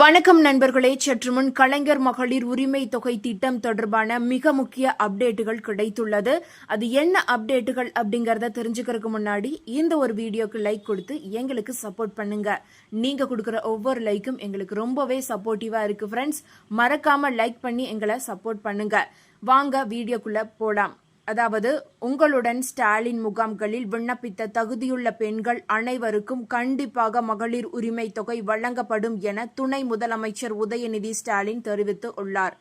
வணக்கம் நண்பர்களே. சற்று முன் கலைஞர் மகளிர் உரிமை தொகை திட்டம் தொடர்பான மிக முக்கிய அப்டேட்டுகள் கிடைத்துள்ளது. அது என்ன அப்டேட்டுகள் அப்படிங்கறத தெரிஞ்சுக்கிறதுக்கு முன்னாடி இந்த ஒரு வீடியோக்கு லைக் கொடுத்து எங்களுக்கு சப்போர்ட் பண்ணுங்க. நீங்க கொடுக்குற ஒவ்வொரு லைக்கும் எங்களுக்கு ரொம்பவே சப்போர்ட்டிவா இருக்கு ஃப்ரெண்ட்ஸ் மறக்காம லைக் பண்ணி எங்களை சப்போர்ட் பண்ணுங்க. வாங்க வீடியோக்குள்ள போலாம். அதாவது உங்களுடன் ஸ்டாலின் முகாம்களில் விண்ணப்பித்த தகுதியுள்ள பெண்கள் அனைவருக்கும் கண்டிப்பாக மகளிர் உரிமை தொகை வழங்கப்படும் என துணை முதலமைச்சர் உதயநிதி ஸ்டாலின் தெரிவித்து உள்ளார்.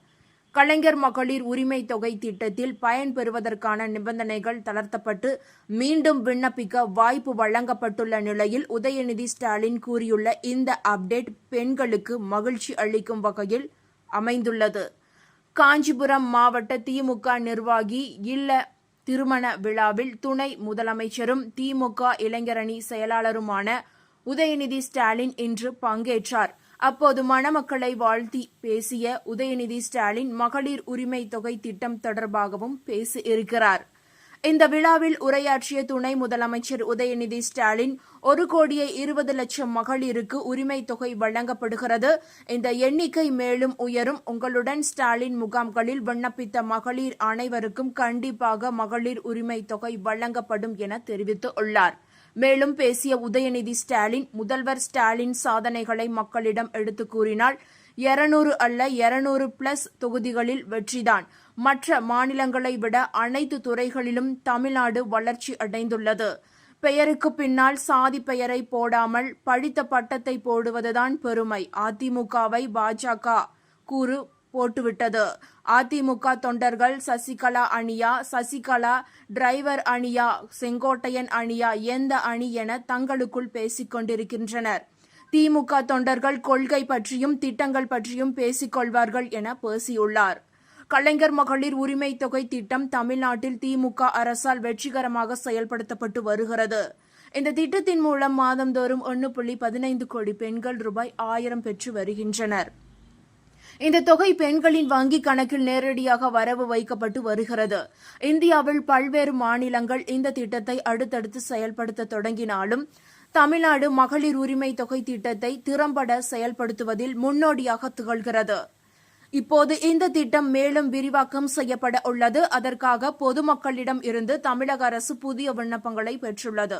கலைஞர் மகளிர் உரிமை தொகை திட்டத்தில் பயன்பெறுவதற்கான நிபந்தனைகள் தளர்த்தப்பட்டு மீண்டும் விண்ணப்பிக்க வாய்ப்பு வழங்கப்பட்டுள்ள நிலையில் உதயநிதி ஸ்டாலின் கூறியுள்ள இந்த அப்டேட் பெண்களுக்கு மகிழ்ச்சி அளிக்கும் வகையில் அமைந்துள்ளது. காஞ்சிபுரம் மாவட்ட திமுக நிர்வாகி இல்ல திருமண விழாவில் துணை முதலமைச்சரும் திமுக இளைஞரணி செயலாளருமான உதயநிதி ஸ்டாலின் இன்று பங்கேற்றார். அப்போது மணமக்களை வாழ்த்தி பேசிய உதயநிதி ஸ்டாலின் மகளிர் உரிமை தொகை திட்டம் தொடர்பாகவும் பேசியிருக்கிறார் இந்த விழாவில் உரையாற்றிய துணை முதலமைச்சர் உதயநிதி ஸ்டாலின் ஒரு கோடியே இருபது லட்சம் மகளிருக்கு உரிமை தொகை வழங்கப்படுகிறது. இந்த எண்ணிக்கை மேலும் உயரும். உங்களுடன் ஸ்டாலின் முகாம்களில் விண்ணப்பித்த மகளிர் அனைவருக்கும் கண்டிப்பாக மகளிர் உரிமை தொகை வழங்கப்படும் என தெரிவித்துள்ளார். மேலும் பேசிய உதயநிதி ஸ்டாலின் முதல்வர் ஸ்டாலின் சாதனைகளை மக்களிடம் எடுத்து கூறினால் இருநூறு அல்ல இருநூறு பிளஸ் தொகுதிகளில் வெற்றிதான். மற்ற மாநிலங்களை விட அனைத்து துறைகளிலும் தமிழ்நாடு வளர்ச்சி அடைந்துள்ளது. பெயருக்கு பின்னால் சாதி பெயரை போடாமல் படித்த பட்டத்தை போடுவதுதான் பெருமை. அதிமுகவை பாஜக கூறு போட்டுவிட்டது. அதிமுக தொண்டர்கள் சசிகலா அணியா சசிகலா டிரைவர் அணியா செங்கோட்டையன் அணியா எந்த அணி என தங்களுக்குள் பேசிக் கொண்டிருக்கின்றனர். திமுக தொண்டர்கள் கொள்கை பற்றியும் திட்டங்கள் பற்றியும் பேசிக் கொள்வார்கள் என பேசியுள்ளார். கலைஞர் மகளிர் உரிமை தொகை திட்டம் தமிழ்நாட்டில் திமுக அரசால் வெற்றிகரமாக செயல்படுத்தப்பட்டு வருகிறது. இந்த திட்டத்தின் மூலம் மாதந்தோறும் ஒன்று புள்ளி பதினைந்து கோடி பெண்கள் ரூபாய் ஆயிரம் பெற்று வருகின்றனர். இந்த தொகை பெண்களின் வங்கி கணக்கில் நேரடியாக வரவு வைக்கப்பட்டு வருகிறது. இந்தியாவில் பல்வேறு மாநிலங்கள் இந்த திட்டத்தை அடுத்தடுத்து செயல்படுத்த தொடங்கினாலும் தமிழ்நாடு மகளிர் உரிமை தொகை திட்டத்தை திறம்பட செயல்படுத்துவதில் முன்னோடியாக திகழ்கிறது. இப்போது இந்த திட்டம் மேலும் விரிவாக்கம் செய்யப்பட உள்ளது. அதற்காக பொதுமக்களிடம் இருந்து தமிழக அரசு புதிய விண்ணப்பங்களை பெற்றுள்ளது.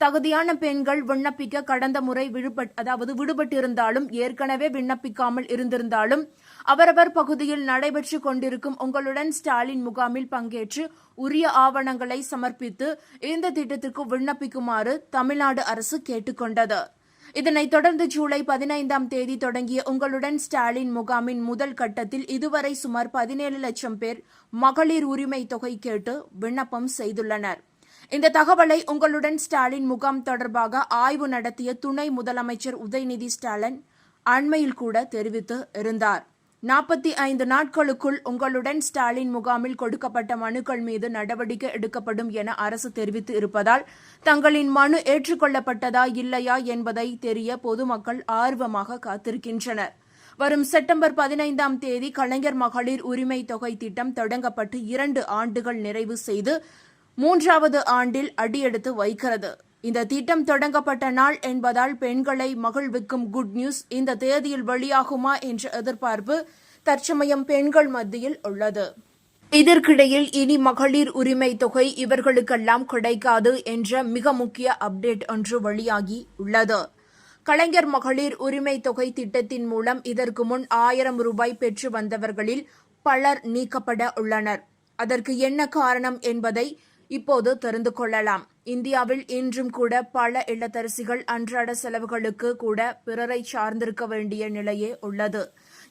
தகுதியான பெண்கள் விண்ணப்பிக்க கடந்த முறை விடுபட் அதாவது விடுபட்டிருந்தாலும் ஏற்கனவே விண்ணப்பிக்காமல் இருந்திருந்தாலும் அவரவர் பகுதியில் நடைபெற்று கொண்டிருக்கும் உங்களுடன் ஸ்டாலின் முகாமில் பங்கேற்று உரிய ஆவணங்களை சமர்ப்பித்து இந்த திட்டத்திற்கு விண்ணப்பிக்குமாறு தமிழ்நாடு அரசு கேட்டுக்கொண்டது இதனைத் தொடர்ந்து ஜூலை பதினைந்தாம் தேதி தொடங்கிய உங்களுடன் ஸ்டாலின் முகாமின் முதல் கட்டத்தில் இதுவரை சுமார் பதினேழு லட்சம் பேர் மகளிர் உரிமை தொகை கேட்டு விண்ணப்பம் செய்துள்ளனர். இந்த தகவலை உங்களுடன் ஸ்டாலின் முகாம் தொடர்பாக ஆய்வு நடத்திய துணை முதலமைச்சர் உதயநிதி ஸ்டாலின் அண்மையில் கூட தெரிவித்து இருந்தார். நாற்பத்தி ஐந்து நாட்களுக்குள் உங்களுடன் ஸ்டாலின் முகாமில் கொடுக்கப்பட்ட மனுக்கள் மீது நடவடிக்கை எடுக்கப்படும் என அரசு தெரிவித்து இருப்பதால் தங்களின் மனு ஏற்றுக்கொள்ளப்பட்டதா இல்லையா என்பதை தெரிய பொதுமக்கள் ஆர்வமாக காத்திருக்கின்றனர். வரும் செப்டம்பர் பதினைந்தாம் தேதி கலைஞர் மகளிர் உரிமை தொகை திட்டம் தொடங்கப்பட்டு இரண்டு ஆண்டுகள் நிறைவு செய்து மூன்றாவது ஆண்டில் அடியெடுத்து வைக்கிறது. இந்த திட்டம் தொடங்கப்பட்ட நாள் என்பதால் பெண்களை மகிழ்விக்கும் குட் நியூஸ் இந்த தேதியில் வெளியாகுமா என்ற எதிர்பார்ப்பு தற்சமயம் பெண்கள் மத்தியில் உள்ளது. இதற்கிடையில் இனி மகளிர் உரிமை தொகை இவர்களுக்கெல்லாம் கிடைக்காது என்ற மிக முக்கிய அப்டேட் ஒன்று வெளியாகி உள்ளது. கலைஞர் மகளிர் உரிமை தொகை திட்டத்தின் மூலம் இதற்கு முன் ஆயிரம் ரூபாய் பெற்று வந்தவர்களில் பலர் நீக்கப்பட உள்ளனர். அதற்கு என்ன காரணம் என்பதை இப்போது தெரிந்து கொள்ளலாம். இந்தியாவில் இன்றும் கூட பல இல்லத்தரசிகள் அன்றாட செலவுகளுக்கு கூட பிறரை சார்ந்திருக்க வேண்டிய நிலையே உள்ளது.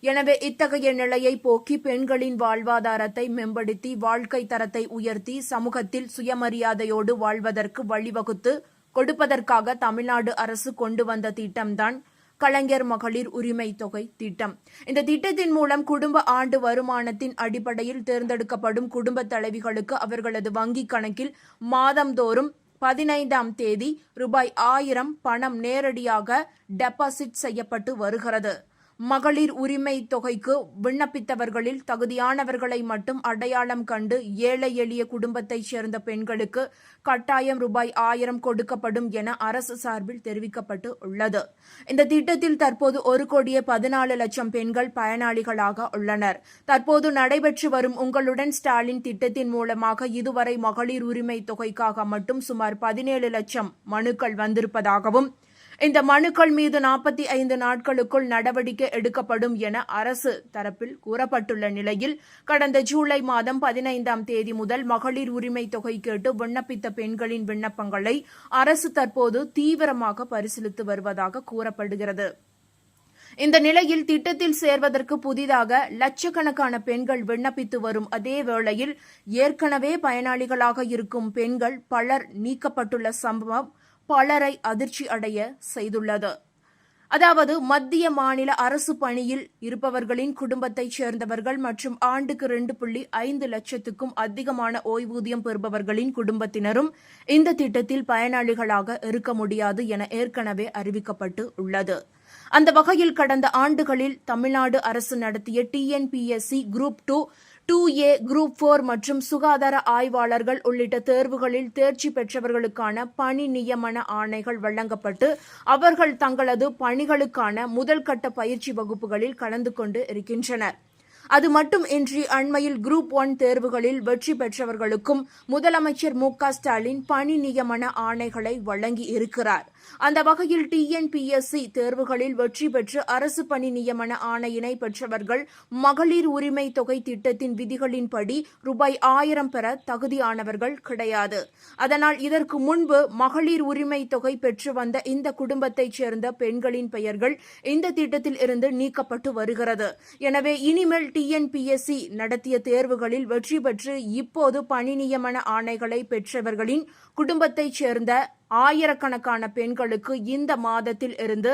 எனவே இத்தகைய நிலையை போக்கி பெண்களின் வாழ்வாதாரத்தை மேம்படுத்தி வாழ்க்கை தரத்தை உயர்த்தி சமூகத்தில் சுயமரியாதையோடு வாழ்வதற்கு வழிவகுத்து கொடுப்பதற்காக தமிழ்நாடு அரசு கொண்டு வந்த திட்டம்தான் கலைஞர் மகளிர் உரிமை தொகை திட்டம். இந்த திட்டத்தின் மூலம் குடும்ப ஆண்டு வருமானத்தின் அடிப்படையில் தேர்ந்தெடுக்கப்படும் குடும்ப தலைவிகளுக்கு அவர்களது வங்கிக் கணக்கில் மாதந்தோறும் பதினைந்தாம் தேதி ரூபாய் ஆயிரம் பணம் நேரடியாக டெபாசிட் செய்யப்பட்டு வருகிறது. மகளிர் உரிமை தொகைக்கு விண்ணப்பித்தவர்களில் தகுதியானவர்களை மட்டும் அடையாளம் கண்டு ஏழை எளிய குடும்பத்தைச் சேர்ந்த பெண்களுக்கு கட்டாயம் ரூபாய் ஆயிரம் கொடுக்கப்படும் என அரசு சார்பில் தெரிவிக்கப்பட்டு உள்ளது. இந்த திட்டத்தில் தற்போது ஒரு கோடியே பதினாலு லட்சம் பெண்கள் பயனாளிகளாக உள்ளனர். தற்போது நடைபெற்று வரும் உங்களுடன் ஸ்டாலின் திட்டத்தின் மூலமாக இதுவரை மகளிர் உரிமை தொகைக்காக மட்டும் சுமார் பதினேழு லட்சம் மனுக்கள் வந்திருப்பதாகவும் இந்த மனுக்கள் மீது நாற்பத்தி ஐந்து நாட்களுக்குள் நடவடிக்கை எடுக்கப்படும் என அரசு தரப்பில் கூறப்பட்டுள்ள நிலையில் கடந்த ஜூலை மாதம் பதினைந்தாம் தேதி முதல் மகளிர் உரிமை தொகை கேட்டு விண்ணப்பித்த பெண்களின் விண்ணப்பங்களை அரசு தற்போது தீவிரமாக பரிசீலித்து வருவதாக கூறப்படுகிறது. இந்த நிலையில் திட்டத்தில் சேர்வதற்கு புதிதாக லட்சக்கணக்கான பெண்கள் விண்ணப்பித்து வரும் அதே வேளையில் ஏற்கனவே பயனாளிகளாக இருக்கும் பெண்கள் பலர் நீக்கப்பட்டுள்ள சம்பவம் பலரை அதிர்ச்சி அடைய செய்துள்ளது. அதாவது மத்திய மாநில அரசு பணியில் இருப்பவர்களின் குடும்பத்தைச் சேர்ந்தவர்கள் மற்றும் ஆண்டுக்கு ரெண்டு புள்ளி ஐந்து லட்சத்துக்கும் அதிகமான ஓய்வூதியம் பெறுபவர்களின் குடும்பத்தினரும் இந்த திட்டத்தில் பயனாளிகளாக இருக்க முடியாது என ஏற்கனவே அறிவிக்கப்பட்டு உள்ளது. அந்த வகையில் கடந்த ஆண்டுகளில் தமிழ்நாடு அரசு நடத்திய TNPSC group two two A group four மற்றும் சுகாதார ஆய்வாளர்கள் உள்ளிட்ட தேர்வுகளில் தேர்ச்சி பெற்றவர்களுக்கான பணி நியமன ஆணைகள் வழங்கப்பட்டு அவர்கள் தங்களது பணிகளுக்கான முதல்கட்ட பயிற்சி வகுப்புகளில் கலந்து கொண்டு இருக்கின்றனர். அது மட்டும் இன்றி அண்மையில் குரூப் ஒன் தேர்வுகளில் வெற்றி பெற்றவர்களுக்கும் முதலமைச்சர் மு க ஸ்டாலின் பணி நியமன ஆணைகளை வழங்கி இருக்கிறார். அந்த வகையில் டிஎன்பிஎஸ்சி தேர்வுகளில் வெற்றி பெற்று அரசு பணி நியமன ஆணையினை பெற்றவர்கள் மகளிர் உரிமை தொகை திட்டத்தின் விதிகளின்படி ரூபாய் ஆயிரம் பெற தகுதியானவர்கள் கிடையாது. அதனால் இதற்கு முன்பு மகளிர் உரிமை தொகை பெற்று வந்த இந்த குடும்பத்தைச் சேர்ந்த பெண்களின் பெயர்கள் இந்த திட்டத்தில் இருந்து நீக்கப்பட்டு வருகிறது. எனவே இனிமேல் டிஎன்பிஎஸ்சி நடத்திய தேர்வுகளில் வெற்றி பெற்று இப்போது பணி நியமன ஆணைகளை பெற்றவர்களின் குடும்பத்தைச் சேர்ந்த ஆயிரக்கணக்கான பெண்களுக்கு இந்த மாதத்தில் இருந்து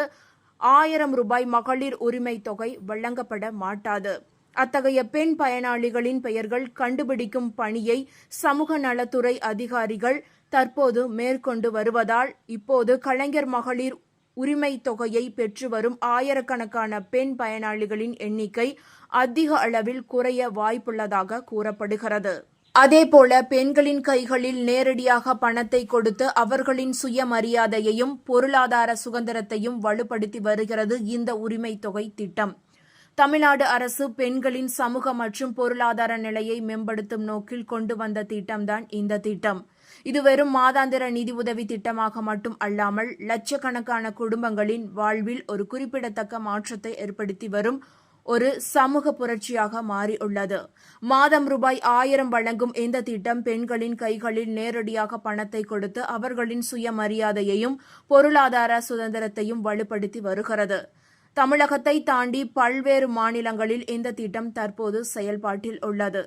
ஆயிரம் ரூபாய் மகளிர் உரிமை தொகை வழங்கப்பட மாட்டாது. அத்தகைய பெண் பயனாளிகளின் பெயர்கள் கண்டுபிடிக்கும் பணியை சமூக நலத்துறை அதிகாரிகள் தற்போது மேற்கொண்டு வருவதால் இப்போது கலைஞர் மகளிர் உரிமை தொகையை பெற்று வரும் ஆயிரக்கணக்கான பெண் பயனாளிகளின் எண்ணிக்கை அதிக அளவில் குறைய வாய்ப்புள்ளதாக கூறப்படுகிறது. அதேபோல பெண்களின் கைகளில் நேரடியாக பணத்தை கொடுத்து அவர்களின் சுயமரியாதையையும் பொருளாதார சுதந்திரத்தையும் வலுப்படுத்தி வருகிறது இந்த உரிமை தொகை திட்டம். தமிழ்நாடு அரசு பெண்களின் சமூக மற்றும் பொருளாதார நிலையை மேம்படுத்தும் நோக்கில் கொண்டு வந்த திட்டம்தான் இந்த திட்டம். இது வெறும் மாதாந்திர நிதி உதவி திட்டமாக மட்டும் அல்லாமல் லட்சக்கணக்கான குடும்பங்களின் வாழ்வில் ஒரு குறிப்பிடத்தக்க மாற்றத்தை ஏற்படுத்தி வரும் ஒரு சமூக புரட்சியாக மாறியுள்ளது மாதம் ரூபாய் ஆயிரம் வழங்கும் இந்த திட்டம் பெண்களின் கைகளில் நேரடியாக பணத்தை கொடுத்து அவர்களின் சுயமரியாதையையும் பொருளாதார சுதந்திரத்தையும் வலுப்படுத்தி வருகிறது. தமிழகத்தை தாண்டி பல்வேறு மாநிலங்களில் இந்த திட்டம் தற்போது செயல்பாட்டில் உள்ளது.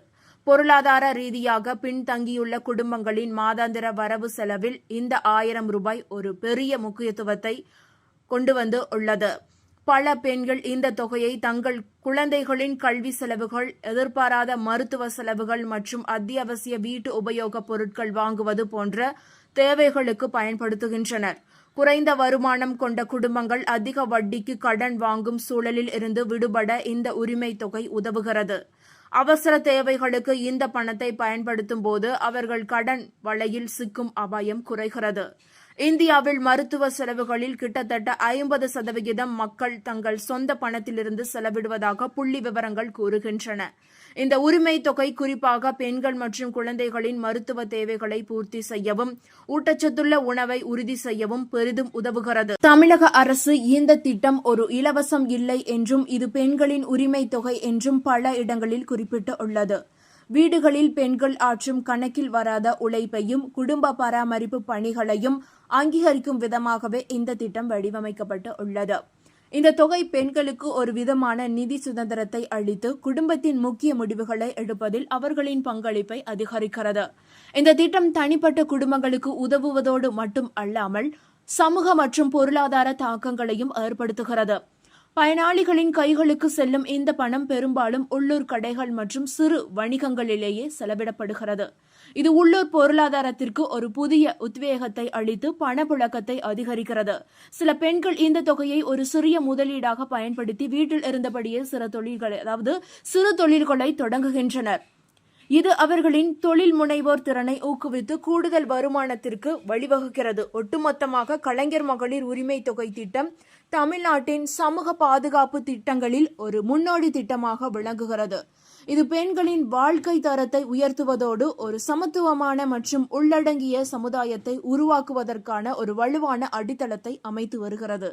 பொருளாதார ரீதியாக பின்தங்கியுள்ள குடும்பங்களின் மாதாந்திர வரவு செலவில் இந்த ஆயிரம் ரூபாய் ஒரு பெரிய முக்கியத்துவத்தை கொண்டு வந்து உள்ளது. பல பெண்கள் இந்த தொகையை தங்கள் குழந்தைகளின் கல்வி செலவுகள் எதிர்பாராத மருத்துவ செலவுகள் மற்றும் அத்தியாவசிய வீட்டு உபயோகப் பொருட்கள் வாங்குவது போன்ற தேவைகளுக்கு பயன்படுத்துகின்றனர். குறைந்த வருமானம் கொண்ட குடும்பங்கள் அதிக வட்டிக்கு கடன் வாங்கும் சூழலில் இருந்து விடுபட இந்த உரிமை தொகை உதவுகிறது. அவசர தேவைகளுக்கு இந்த பணத்தை பயன்படுத்தும் போது அவர்கள் கடன் வலையில் சிக்கும் அபாயம் குறைகிறது. இந்தியாவில் மருத்துவ செலவுகளில் கிட்டத்தட்ட ஐம்பது சதவிகிதம் மக்கள் தங்கள் சொந்த பணத்திலிருந்து செலவிடுவதாக புள்ளி விவரங்கள் கூறுகின்றன. இந்த உரிமை தொகை குறிப்பாக பெண்கள் மற்றும் குழந்தைகளின் மருத்துவ தேவைகளை பூர்த்தி செய்யவும் ஊட்டச்சத்துள்ள உணவை உறுதி செய்யவும் பெரிதும் உதவுகிறது. தமிழக அரசு இந்த திட்டம் ஒரு இலவசம் இல்லை என்றும் இது பெண்களின் உரிமை தொகை என்றும் பல இடங்களில் குறிப்பிட்டு உள்ளது வீடுகளில் பெண்கள் ஆற்றும் கணக்கில் வராத உழைப்பையும் குடும்ப பராமரிப்பு பணிகளையும் அங்கீகரிக்கும் விதமாகவே இந்த திட்டம் வடிவமைக்கப்பட்டு உள்ளது. இந்த தொகை பெண்களுக்கு ஒரு விதமான நிதி சுதந்திரத்தை அளித்து குடும்பத்தின் முக்கிய முடிவுகளை எடுப்பதில் அவர்களின் பங்களிப்பை அதிகரிக்கிறது. இந்த திட்டம் தனிப்பட்ட குடும்பங்களுக்கு உதவுவதோடு மட்டும் அல்லாமல் சமூக மற்றும் பொருளாதார தாக்கங்களையும் ஏற்படுத்துகிறது. பயனாளிகளின் கைகளுக்கு செல்லும் இந்த பணம் பெரும்பாலும் உள்ளூர் கடைகள் மற்றும் சிறு வணிகங்களிலேயே செலவிடப்படுகிறது. இது உள்ளூர் பொருளாதாரத்திற்கு ஒரு புதிய உத்வேகத்தை அளித்து பணப்புழக்கத்தை அதிகரிக்கிறது. சில பெண்கள் இந்த தொகையை ஒரு சிறிய முதலீடாக பயன்படுத்தி வீட்டில் இருந்தபடியே சிறு தொழில்களை அதாவது சிறு தொழில்களை தொடங்குகின்றனர். இது அவர்களின் தொழில் முனைவோர் திறனை ஊக்குவித்து கூடுதல் வருமானத்திற்கு வழிவகுக்கிறது. ஒட்டுமொத்தமாக கலைஞர் மகளிர் உரிமை தொகை திட்டம் தமிழ்நாட்டின் சமூக பாதுகாப்பு திட்டங்களில் ஒரு முன்னோடி திட்டமாக விளங்குகிறது. இது பெண்களின் வாழ்க்கை தரத்தை உயர்த்துவதோடு ஒரு சமத்துவமான மற்றும் உள்ளடங்கிய சமுதாயத்தை உருவாக்குவதற்கான ஒரு வலுவான அடித்தளத்தை அமைத்து வருகிறது.